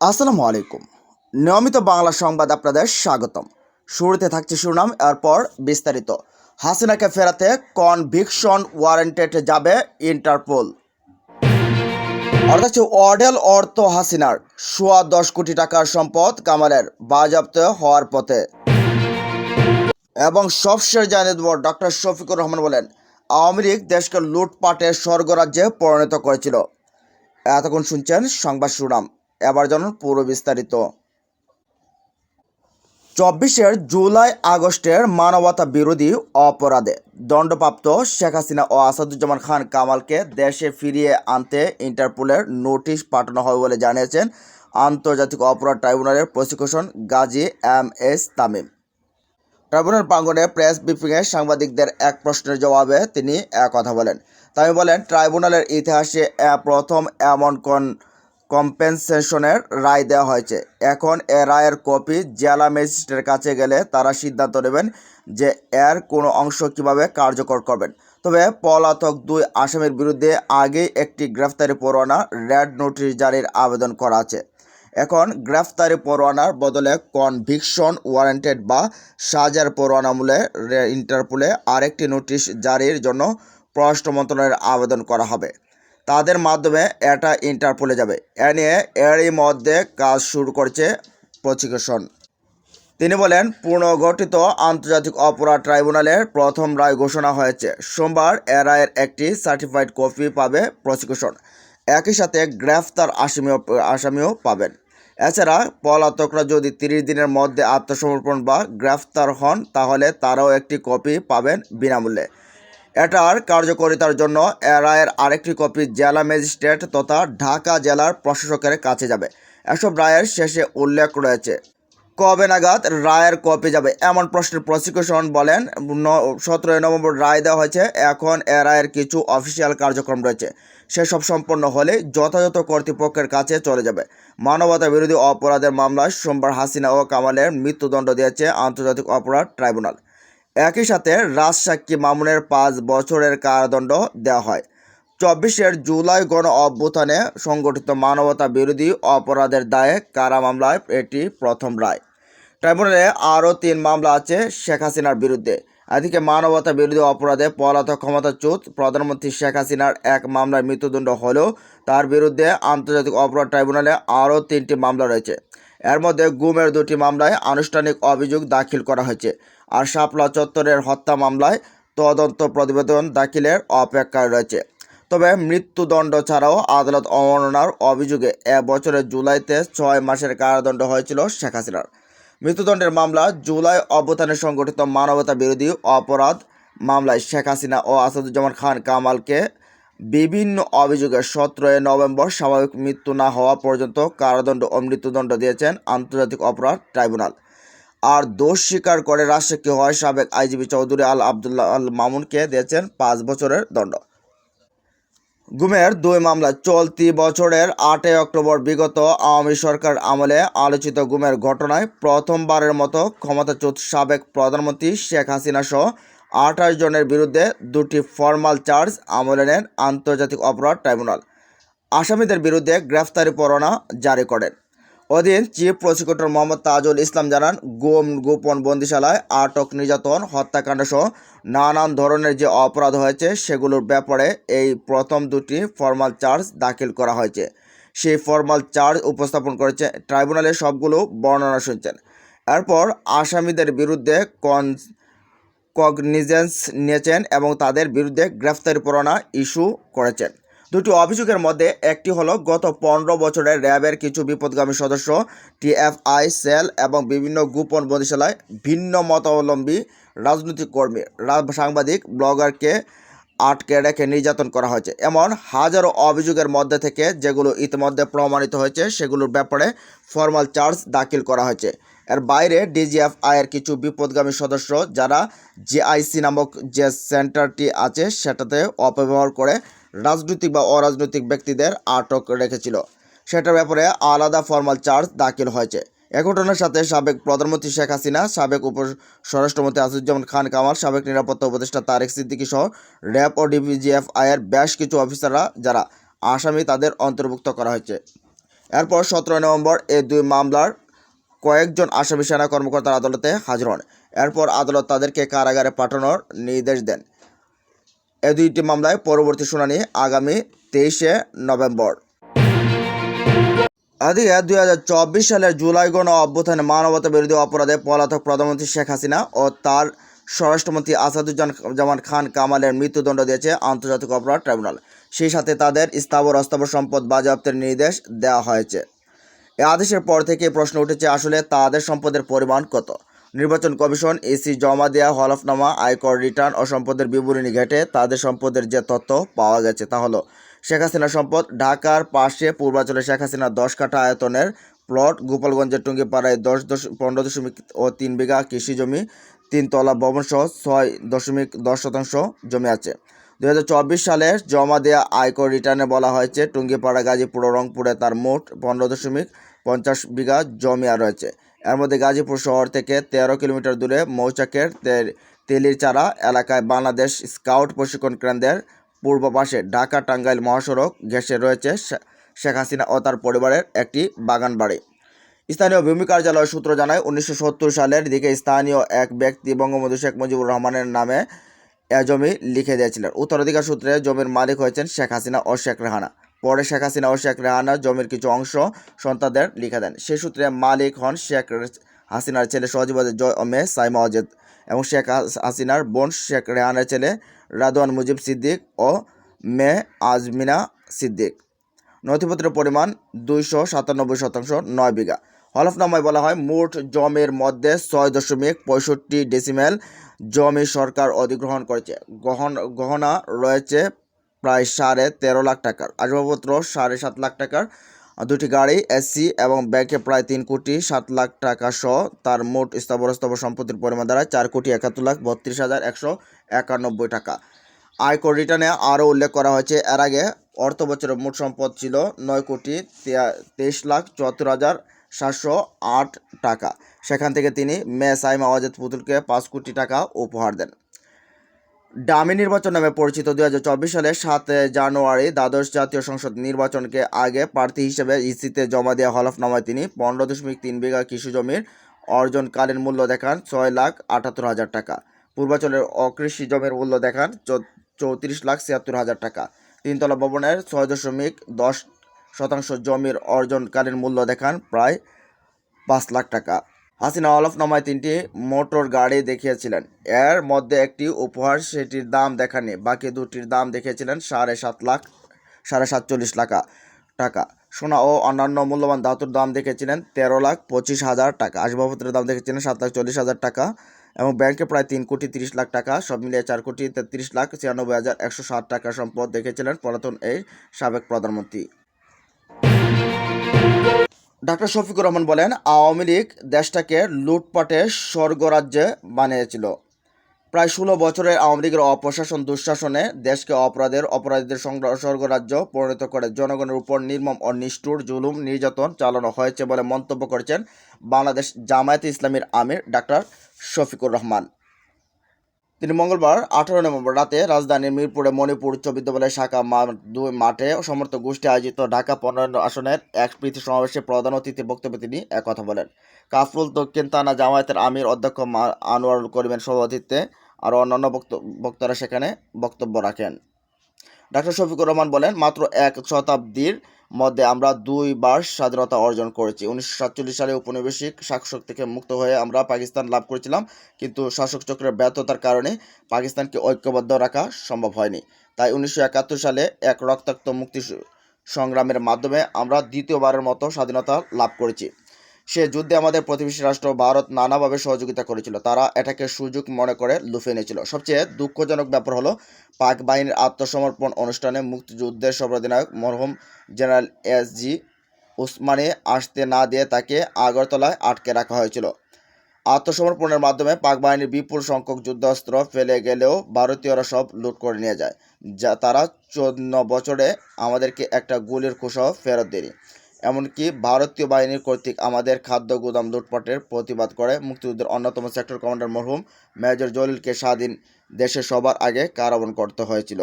আসসালামু আলাইকুম। নিয়মিত বাংলা সংবাদ আপনাদের স্বাগতম। শুরুতে থাকছে শিরোনাম এরপর বিস্তারিত। হাসিনাকে ফেরাতে কনভিকশন ওয়ারেন্টেড যাবে ইন্টারপোল অর্থাৎ অডেল অর্থ হাসিনার সোয়া দশ কোটি টাকার সম্পদ কামালের বাজেয়াপ্ত হওয়ার পথে। এবং সবশেষ জানিয়ে দেব, ডক্টর শফিকুর রহমান বলেন, আওয়ামী লীগ দেশকে লুটপাটের স্বর্গরাজ্যে পরিণত করেছিল। এতক্ষণ শুনছেন সংবাদ শিরোনাম এবার জানুন পুরো বিস্তারিত। চব্বিশের জুলাই আগস্টের মানবতা বিরোধী অপরাধে দণ্ডপ্রাপ্ত শেখ হাসিনা ও আসাদুজ্জামান খান কামালকে দেশে ফিরিয়ে আনতে ইন্টারপোলের নোটিশ পাঠানো হবে বলে জানিয়েছেন আন্তর্জাতিক অপরাধ ট্রাইব্যুনালের prosecution Gazi M S Tamim. Tribunal প্রাঙ্গণে প্রেস ব্রিফিংয়ে সাংবাদিকদের এক প্রশ্নের জবাবে তিনি কথা বলেন। তাই বলেন, ট্রাইব্যুনালের ইতিহাসে প্রথম এমন কোন কম্পেনসেশনের রায় দেওয়া হয়েছে। এখন এ রায়ের কপি জেলা ম্যাজিস্ট্রেটের কাছে গেলে তারা সিদ্ধান্ত নেবেন যে এর কোনো অংশ কীভাবে কার্যকর করবেন। তবে পলাতক দুই আসামির বিরুদ্ধে আগেই একটি গ্রেফতারি পরোয়ানা রেড নোটিশ জারির আবেদন করা আছে। এখন গ্রেফতারি পরোয়ানার বদলে কনভিকশন ওয়ারেন্টেড বা সাজার পরোয়ানা মূলে ইন্টারপোলে আরেকটি নোটিশ জারির জন্য পররাষ্ট্র মন্ত্রণালয়ের আবেদন করা হবে। তাদের মাধ্যমে এটা ইন্টারপোলে যাবে। এ নিয়ে এরই মধ্যে কাজ শুরু করছে প্রসিকিউশন। তিনি বলেন, পুনর্গঠিত আন্তর্জাতিক অপরাধ ট্রাইব্যুনালের প্রথম রায় ঘোষণা হয়েছে। সোমবার এ রায়ের একটি সার্টিফাইড কপি পাবে প্রসিকিউশন। একই সাথে গ্রেফতার আসামিও আসামিও পাবেন। এছাড়া পলাতকরা যদি তিরিশ দিনের মধ্যে আত্মসমর্পণ বা গ্রেফতার হন, তাহলে তারাও একটি কপি পাবেন বিনামূল্যে। এটার কার্যকারিতার জন্য রায়ের আরেকটি কপি জেলা ম্যাজিস্ট্রেট তথা ঢাকা জেলার প্রশাসকের কাছে যাবে। এসব রায়ের শেষে উল্লেখ রয়েছে, কবে নাগাদ রায়ের কপি যাবে এমন প্রশ্নের প্রসিকিউশন বলেন সতেরোই নভেম্বর রায় দেওয়া হয়েছে, এখন এ রায়ের কিছু অফিসিয়াল কার্যক্রম রয়েছে। সেসব সম্পন্ন হলে যথাযথ কর্তৃপক্ষের কাছে চলে যাবে। মানবতা বিরোধী অপরাধের মামলায় সোমবার হাসিনা ও কামালের মৃত্যুদণ্ড দিয়েছে আন্তর্জাতিক অপরাধ ট্রাইব্যুনাল। একই সাথে রাজসাক্ষী মামুনের পাঁচ বছরের কারাদণ্ড দেওয়া হয়। চব্বিশের জুলাই গণ অভ্যুত্থানে সংগঠিত মানবতা বিরোধী অপরাধের দায়ে কারা মামলায় এটি প্রথম রায়। ট্রাইব্যুনালে আরও তিন মামলা আছে শেখ হাসিনার বিরুদ্ধে। এদিকে মানবতা বিরোধী অপরাধে পলাতক ক্ষমতাচ্যুত প্রধানমন্ত্রী শেখ হাসিনার এক মামলায় মৃত্যুদণ্ড হলেও তার বিরুদ্ধে আন্তর্জাতিক অপরাধ ট্রাইব্যুনালে আরও তিনটি মামলা রয়েছে। এর মধ্যে গুমের দুটি মামলায় আনুষ্ঠানিক অভিযোগ দাখিল করা হয়েছে আর শাপলা চত্বরের হত্যা মামলায় তদন্ত প্রতিবেদন দাখিলের অপেক্ষায় রয়েছে। তবে মৃত্যুদণ্ড ছাড়াও আদালত অবমাননার অভিযোগে এ বছরের জুলাইতে ছয় মাসের কারাদণ্ড হয়েছিল শেখ হাসিনার। মৃত্যুদণ্ডের মামলা জুলাই অভ্যুত্থানে সংগঠিত মানবতা বিরোধী অপরাধ মামলায় শেখ হাসিনা ও আসাদুজ্জামান খান কামালকে বিভিন্ন অভিযোগে সতেরোই নভেম্বর স্বাভাবিক মৃত্যু না হওয়া পর্যন্ত কারাদণ্ড ও মৃত্যুদণ্ড দিয়েছেন আন্তর্জাতিক অপরাধ ট্রাইব্যুনাল। আর দোষ স্বীকার করে রাজশাহী হয় সাবেক আইজিবি চৌধুরী আল আবদুল্লাহ আল মামুনকে দিয়েছেন পাঁচ বছরের দণ্ড। গুমের দুই মামলা চলতি বছরের আটই অক্টোবর বিগত আওয়ামী সরকার আমলে আলোচিত গুমের ঘটনায় প্রথমবারের মতো ক্ষমতাচ্যুত সাবেক প্রধানমন্ত্রী শেখ হাসিনা সহ আঠাশ জনের বিরুদ্ধে দুটি ফর্মাল চার্জ আমলে নেন আন্তর্জাতিক অপরাধ ট্রাইব্যুনাল। আসামিদের বিরুদ্ধে গ্রেফতারি পরোয়ানা জারি করেন। অধীন চিফ প্রসিকিউটর মোহাম্মদ তাজুল ইসলাম জানান, গোম গোপন বন্দিশালায় আটক নির্যাতন, হত্যাকাণ্ড সহ নানান ধরনের যে অপরাধ হয়েছে, সেগুলোর ব্যাপারে এই প্রথম দুটি ফর্মাল চার্জ দাখিল করা হয়েছে। সেই ফর্মাল চার্জ উপস্থাপন করেছে ট্রাইব্যুনালে সবগুলো বর্ণনা শুনছেন। এরপর আসামিদের বিরুদ্ধে কন কগনিজেন্স নিয়েছেন এবং তাদের বিরুদ্ধে গ্রেফতারি পরোয়ানা ইস্যু করেছেন। দুটি অভিযোগের মধ্যে একটি হলো, গত পনেরো বছরে র্যাবের কিছু বিপদগামী সদস্য, টিএফআই, সেল এবং বিভিন্ন গোপন বন্দিশালায় ভিন্ন মতাবলম্বী রাজনৈতিক কর্মী সাংবাদিক, ব্লগারকে আটকে রেখে নির্যাতন করা হয়েছে। এমন হাজারো অভিযোগের মধ্যে থেকে যেগুলো ইতিমধ্যে প্রমাণিত হয়েছে, সেগুলোর ব্যাপারে ফর্মাল চার্জ দাখিল করা হয়েছে। এর বাইরে ডিজিএফআই এর কিছু বিপদগামী সদস্য যারা জেআইসি নামক যে সেন্টারটি আছে সেটাতে অপব্যবহার করে রাজনৈতিক বা অরাজনৈতিক ব্যক্তিদের আটক রেখেছিল। সেটার ব্যাপারে আলাদা ফর্মাল চার্জ দাখিল হয়েছে। এ ঘটনার সাথে সাবেক প্রধানমন্ত্রী শেখ হাসিনা, সাবেক উপ স্বরাষ্ট্রমন্ত্রী আসিফুজ্জামান খান কামাল, সাবেক নিরাপত্তা উপদেষ্টা তারেক সিদ্দিকী সহ র্যাব ও ডিবিজিএফআই এর বেশ কিছু অফিসাররা যারা আসামি তাদের অন্তর্ভুক্ত করা হয়েছে। এরপর সতেরো নভেম্বর এই দুই মামলার কয়েকজন আসামি সেনা কর্মকর্তার আদালতে হাজির হন। এরপর আদালত তাদেরকে কারাগারে পাঠানোর নির্দেশ দেন। এ দুইটি মামলায় পরবর্তী শুনানি আগামী তেইশে নভেম্বর। এদিকে দুই হাজার চব্বিশ সালের জুলাই গণ অভ্যুত্থানে মানবতা বিরোধী অপরাধে পলাতক প্রধানমন্ত্রী শেখ হাসিনা ও তার স্বরাষ্ট্রমন্ত্রী আসাদুজ্জামান খান কামালের মৃত্যুদণ্ড দিয়েছে আন্তর্জাতিক অপরাধ ট্রাইব্যুনাল। সেই সাথে তাদের স্থাবর অস্থাবর সম্পদ বাজেয়াপ্তের নির্দেশ দেওয়া হয়েছে। এ আদেশের পর থেকে প্রশ্ন উঠেছে আসলে তাদের সম্পদের পরিমাণ কত। নির্বাচন কমিশন এসি জমা দেওয়া হলফনামা, আয়কর রিটার্ন ও সম্পদের বিবরণী ঘেটে তাদের সম্পদের যে তথ্য পাওয়া গেছে তা হলো, শেখ হাসিনা সম্পদ, ঢাকার পাশে পূর্বাঞ্চলে শেখ হাসিনা দশ কাঠা আয়তনের প্লট, গোপালগঞ্জের টুঙ্গিপাড়ায় দশ দশ পনেরো দশমিক ও তিন বিঘা কৃষি জমি, তিনতলা ভবন সহ ছয় দশমিক দশ শতাংশ জমি আছে। দুই হাজার চব্বিশ সালে জমা দেওয়া আয়কর রিটার্নে বলা হয়েছে, টুঙ্গিপাড়া, গাজীপুর রংপুরে তার মোট পনেরো দশমিক পঞ্চাশ বিঘা জমি আর রয়েছে। এর মধ্যে গাজীপুর শহর থেকে তেরো কিলোমিটার দূরে মৌচাকের তে- তেলির চারা এলাকায় বাংলাদেশ স্কাউট প্রশিক্ষণ কেন্দ্রের পূর্ব পাশে ঢাকা টাঙ্গাইল মহাসড়ক ঘেঁষে রয়েছে শেখ হাসিনা ও তার পরিবারের একটি বাগান বাড়ি। স্থানীয় ভূমি কার্যালয় সূত্র জানায়, উনিশশো সত্তর সালের দিকে স্থানীয় এক ব্যক্তি বঙ্গবন্ধু শেখ মুজিবুর রহমানের নামে জমি লিখে দিয়েছিলেন। উত্তরাধিকার সূত্রে জমির মালিক হয়েছেন শেখ হাসিনা ও শেখ রেহানা। পরে শেখ হাসিনা ও শেখ রেহানা জমির কিছু অংশ সন্তানদের লিখে দেন। সেই সূত্রে মালিক হন শেখ হাসিনার ছেলে সজীব জয় ও সাইমা অজেদ এবং শেখ হাসিনার বোন শেখ রেহানার ছেলে রাদওয়ান মুজিব সিদ্দিক ও মেয়ে আজমিনা সিদ্দিক। নথিপত্রের পরিমাণ দুইশো সাতানব্বই শতাংশ নয় বিঘা। হলফনামায় বলা হয়, মোট জমির মধ্যে ছয় দশমিক পঁয়ষট্টি ডেসিমেল জমি সরকার অধিগ্রহণ করেছে। গহন, গহনা রয়েছে প্রায় সাড়ে তেরো লাখ টাকার, আসবাবপত্র সাড়ে সাত লাখ টাকার। দুটি গাড়ি, এসি এবং ব্যাংকে প্রায় তিন কোটি সাত লাখ টাকা সহ তার মোট স্থাবর স্থাবর সম্পত্তির পরিমাণ দ্বারা চার কোটি একাত্তর লাখ বত্রিশ হাজার একশো একানব্বই টাকা। আয়কর রিটার্নে আরও উল্লেখ করা হয়েছে, এর আগে অর্থ বছরের মোট সম্পদ ছিল নয় কোটি তেইশ লাখ চুয়াত্তর হাজার সাতশো আট টাকা। সেখান থেকে তিনি মে সাইমা ওয়াজেদ পুতুলকে পাঁচ কোটি টাকা উপহার দেন। ডামি নির্বাচন নামে পরিচিত চব্বিশ সালের সাত জানুয়ারি দ্বাদশ জাতীয় সংসদ নির্বাচনকে আগে প্রার্থী হিসেবে ইসিতে জমা দেওয়া হলফনামায় তিনি পনেরো দশমিক তিন বিঘা কৃষি জমির অর্জনকালীন মূল্য দেখান ছয় লাখ আটাত্তর হাজার টাকা। পূর্বাঞ্চলের অকৃষি জমির মূল্য দেখান চৌত্রিশ লাখ ছিয়াত্তর হাজার টাকা। তিনতলা ভবনের ছয় দশমিক দশ শতাংশ জমির অর্জনকালীন মূল্য দেখান, প্রায় পাঁচ লাখ টাকা। হাসিনা হলফনামায় তিনটি মোটর গাড়ি দেখিয়েছিলেন। এর মধ্যে একটি উপহার, সেটির দাম দেখাননি। বাকি দুটির দাম দেখিয়েছিলেন সাড়ে সাত লাখ, সাড়ে সাতচল্লিশ টাকা টাকা। সোনা ও অন্যান্য মূল্যবান ধাতুর দাম দেখেছিলেন তেরো লাখ পঁচিশ হাজার টাকা। আসবাবপত্রের দাম দেখেছিলেন সাত লাখ চল্লিশ হাজার টাকা এবং ব্যাংকে প্রায় তিন কোটি তিরিশ লাখ টাকা। সব মিলিয়ে চার কোটি তেত্রিশ লাখ ছিয়ানব্বই হাজার একশো ষাট টাকা সম্পদ দেখেছিলেন পুরাতন এই সাবেক প্রধানমন্ত্রী। ডাক্তার শফিকুর রহমান বলেন, আওয়ামী লীগ দেশটাকে লুটপাটে স্বর্গরাজ্যে বানিয়েছিল। প্রায় ষোলো বছরের আওয়ামী লীগের অপ্রশাসন, দুঃশাসনে দেশকে অপরাধের, অপরাধীদের স্বর্গরাজ্য পরিণত করে জনগণের উপর নির্মম ও নিষ্ঠুর জুলুম নির্যাতন চালানো হয়েছে বলে মন্তব্য করেছেন বাংলাদেশ জামায়াতে ইসলামীর আমির ডাক্তার শফিকুর রহমান। তিনি মঙ্গলবার আঠারো নভেম্বর রাতে রাজধানীর মিরপুরে মণিপুর উচ্চ বিদ্যালয় শাখা দুই মাঠে সমর্থক গোষ্ঠী আয়োজিত ঢাকা পনেরো আসনের এক প্রীতি সমাবেশে প্রধান অতিথি বক্তব্যে তিনি একথা বলেন। কাফরুল, দক্ষিণ থানা জামায়াতের আমির অধ্যক্ষ আনোয়ারুল করিমের সভাপতিত্বে আর অন্যান্য বক্ত- বক্তারা সেখানে বক্তব্য রাখেন। ডাক্তার শফিকুর রহমান বলেন, মাত্র এক শতাব্দীর মধ্যে আমরা দুইবার স্বাধীনতা অর্জন করেছি। উনিশশো সাতচল্লিশ সালে উপনিবেশিক শাসক থেকে মুক্ত হয়ে আমরা পাকিস্তান লাভ করেছিলাম, কিন্তু শাসক চক্রের ব্যর্থতার কারণে পাকিস্তানকে ঐক্যবদ্ধ রাখা সম্ভব হয়নি। তাই উনিশশো একাত্তর সালে এক রক্তাক্ত মুক্তি সংগ্রামের মাধ্যমে আমরা দ্বিতীয়বারের মতো স্বাধীনতা লাভ করেছি। সে যুদ্ধে আমাদের প্রতিবেশী রাষ্ট্র ভারত নানাভাবে সহযোগিতা করেছিল। তারা এটাকে সুযোগ মনে করে লুফে নিয়েছিল। সবচেয়ে দুঃখজনক ব্যাপার হলো, পাক বাহিনীর আত্মসমর্পণ অনুষ্ঠানে মুক্তিযুদ্ধের সর্বাধিনায়ক মরহুম জেনারেল এস জি উসমানে আসতে না দিয়ে তাকে আগরতলায় আটকে রাখা হয়েছিল। আত্মসমর্পণের মাধ্যমে পাক বাহিনীর বিপুল সংখ্যক যুদ্ধাস্ত্র ফেলে গেলেও ভারতীয়রা সব লুট করে নিয়ে যায়। যা তারা চোদ্দ বছরে আমাদেরকে একটা গুলির খোসাও ফেরত দেয়নি। এমনকি ভারতীয় বাহিনীর কর্তৃক আমাদের খাদ্য গুদাম লুটপাটের প্রতিবাদ করে মুক্তিযুদ্ধের অন্যতম সেক্টর কমান্ডার মরহুম মেজর জলিলকে স্বাধীন দেশে সবার আগে কারাবরণ করতে হয়েছিল।